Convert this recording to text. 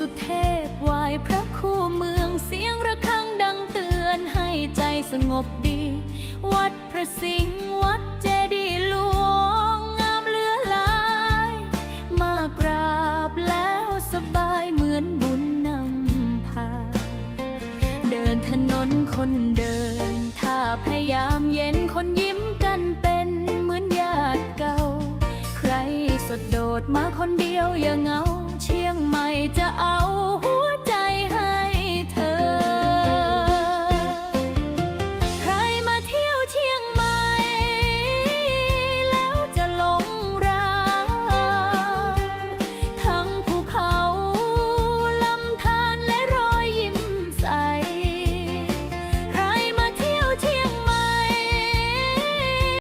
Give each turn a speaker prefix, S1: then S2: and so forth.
S1: สุเทพไหวพระคู่เมืองเสียงระฆังดังเตือนให้ใจสงบดี วัดพระสิงห์วัดเจดีย์หลวงงามเหลือหลาย มากราบแล้วสบายเหมือนบุญนำพา เดินถนนคนเดิน ถ้าพยายามเย็นคนยิ้มกันเป็นเหมือนญาติเก่า ใครสดโดดมาคนเดียวอย่าเหงา จะเอา